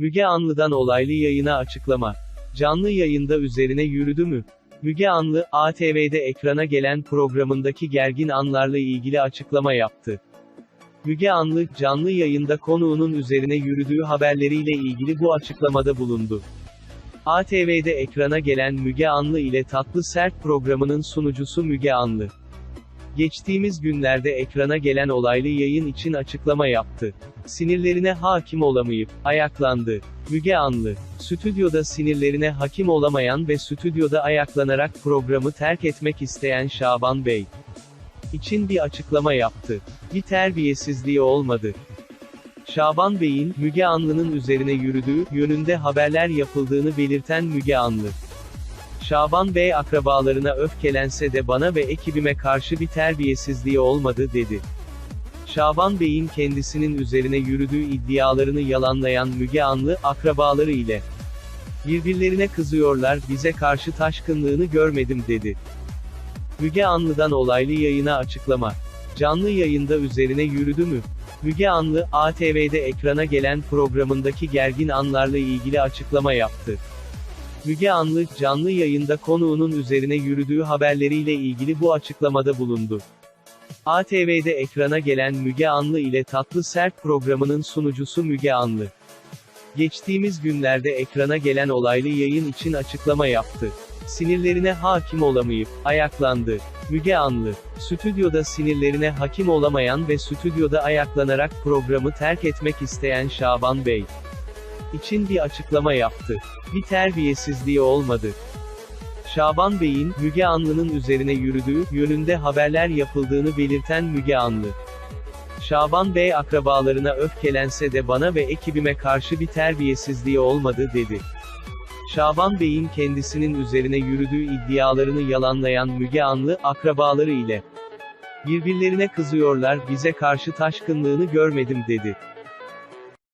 Müge Anlı'dan olaylı yayına açıklama. Canlı yayında üzerine yürüdü mü? Müge Anlı, ATV'de ekrana gelen programındaki gergin anlarla ilgili açıklama yaptı. Müge Anlı, canlı yayında konuğunun üzerine yürüdüğü haberleriyle ilgili bu açıklamada bulundu. ATV'de ekrana gelen Müge Anlı ile Tatlı Sert programının sunucusu Müge Anlı. Geçtiğimiz günlerde ekrana gelen olaylı yayın için açıklama yaptı. Sinirlerine hakim olamayıp, ayaklandı. Müge Anlı, stüdyoda sinirlerine hakim olamayan ve stüdyoda ayaklanarak programı terk etmek isteyen Şaban Bey için bir açıklama yaptı. Bir terbiyesizliği olmadı. Şaban Bey'in, Müge Anlı'nın üzerine yürüdüğü, yönünde haberler yapıldığını belirten Müge Anlı. Şaban Bey akrabalarına öfkelense de bana ve ekibime karşı bir terbiyesizliği olmadı dedi. Şaban Bey'in kendisinin üzerine yürüdüğü iddialarını yalanlayan Müge Anlı, akrabaları ile birbirlerine kızıyorlar, bize karşı taşkınlığını görmedim dedi. Müge Anlı'dan olaylı yayına açıklama. Canlı yayında üzerine yürüdü mü? Müge Anlı, ATV'de ekrana gelen programındaki gergin anlarla ilgili açıklama yaptı. Müge Anlı, canlı yayında konuğunun üzerine yürüdüğü haberleriyle ilgili bu açıklamada bulundu. ATV'de ekrana gelen Müge Anlı ile Tatlı Sert programının sunucusu Müge Anlı. Geçtiğimiz günlerde ekrana gelen olaylı yayın için açıklama yaptı. Sinirlerine hakim olamayıp, ayaklandı. Müge Anlı, stüdyoda sinirlerine hakim olamayan ve stüdyoda ayaklanarak programı terk etmek isteyen Şaban Bey için bir açıklama yaptı. Bir terbiyesizliği olmadı. Şaban Bey'in, Müge Anlı'nın üzerine yürüdüğü, yönünde haberler yapıldığını belirten Müge Anlı. Şaban Bey akrabalarına öfkelense de bana ve ekibime karşı bir terbiyesizliği olmadı dedi. Şaban Bey'in kendisinin üzerine yürüdüğü iddialarını yalanlayan Müge Anlı, akrabaları ile birbirlerine kızıyorlar, bize karşı taşkınlığını görmedim dedi.